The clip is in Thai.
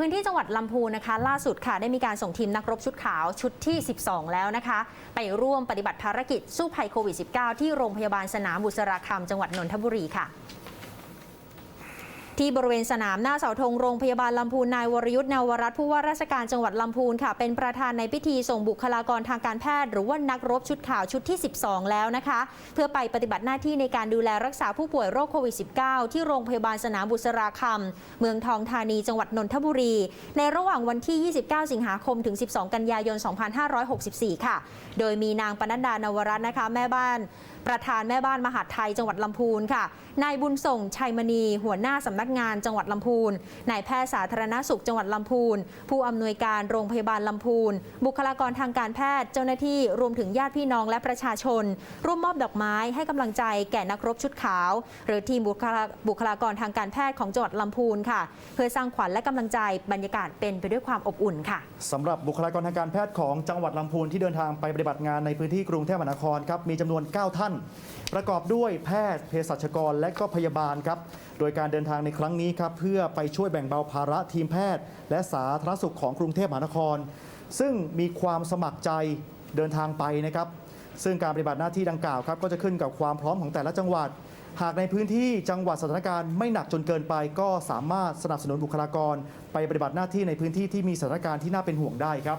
พื้นที่จังหวัดลำพูนนะคะ ล่าสุดค่ะได้มีการส่งทีมนักรบชุดขาวชุดที่ 12 แล้วนะคะ ไปร่วมปฏิบัติภารกิจสู้ภัยโควิด -19 ที่โรงพยาบาลสนามบุษราคำจังหวัดนนทบุรีค่ะ ที่บริเวณสนามหน้าเสาธงโรงพยาบาลลำพูนนายวรยุทธ์นาวรัตน์ผู้ว่าราชการจังหวัดลำพูนค่ะ เป็นประธานในพิธีส่งบุคลากรทางการแพทย์ หรือว่านักรบชุดข่าวชุดที่ 12 แล้วนะคะ เพื่อไปปฏิบัติหน้าที่ในการดูแลรักษาผู้ป่วยโรคโควิด -19 ที่โรงพยาบาลสนามบุษราคำเมืองทองธานีจังหวัดนนทบุรี ในระหว่างวันที่ 29 สิงหาคมถึง 12 กันยายน 2564 ค่ะ โดยมีนางปนัดดานวรัตน์นะคะ แม่บ้าน ประธานแม่บ้านมหาดไทยจังหวัดลำพูนค่ะนายบุญส่งชัยมณีหัวหน้าสำนักงานจังหวัดลำพูนนายแพทย์สาธารณสุขจังหวัดลำพูน ผู้อำนวยการโรงพยาบาลลำพูน บุคลากรทางการแพทย์เจ้าหน้าที่รวมถึงญาติพี่น้องและประชาชน ร่วมมอบดอกไม้ให้กำลังใจแก่นักรบชุดขาว หรือทีมบุคลาบุคลากรทางการแพทย์ของจังหวัดลำพูนค่ะ เพื่อสร้างขวัญและกำลังใจบรรยากาศเป็นไปด้วยความอบอุ่นค่ะสำหรับบุคลากรทางการแพทย์ของจังหวัดลำพูนที่เดินทางไปปฏิบัติงานในพื้นที่กรุงเทพมหานครครับมีจำนวน 9 ท่าน ประกอบด้วยแพทย์เภสัชกรและก็พยาบาลครับโดยการเดินทางในครั้งนี้ครับเพื่อไปช่วยแบ่งเบาภาระทีมแพทย์ และสาธารณสุขของกรุงเทพมหานคร ซึ่งมีความสมัครใจเดินทางไปนะครับ ซึ่งการปฏิบัติหน้าที่ดังกล่าวครับก็จะขึ้นกับความพร้อมของแต่ละจังหวัด หากในพื้นที่จังหวัดสถานการณ์ไม่หนักจนเกินไป ก็สามารถสนับสนุนบุคลากร ไปปฏิบัติหน้าที่ในพื้นที่ที่มีสถานการณ์ที่น่าเป็นห่วงได้ครับ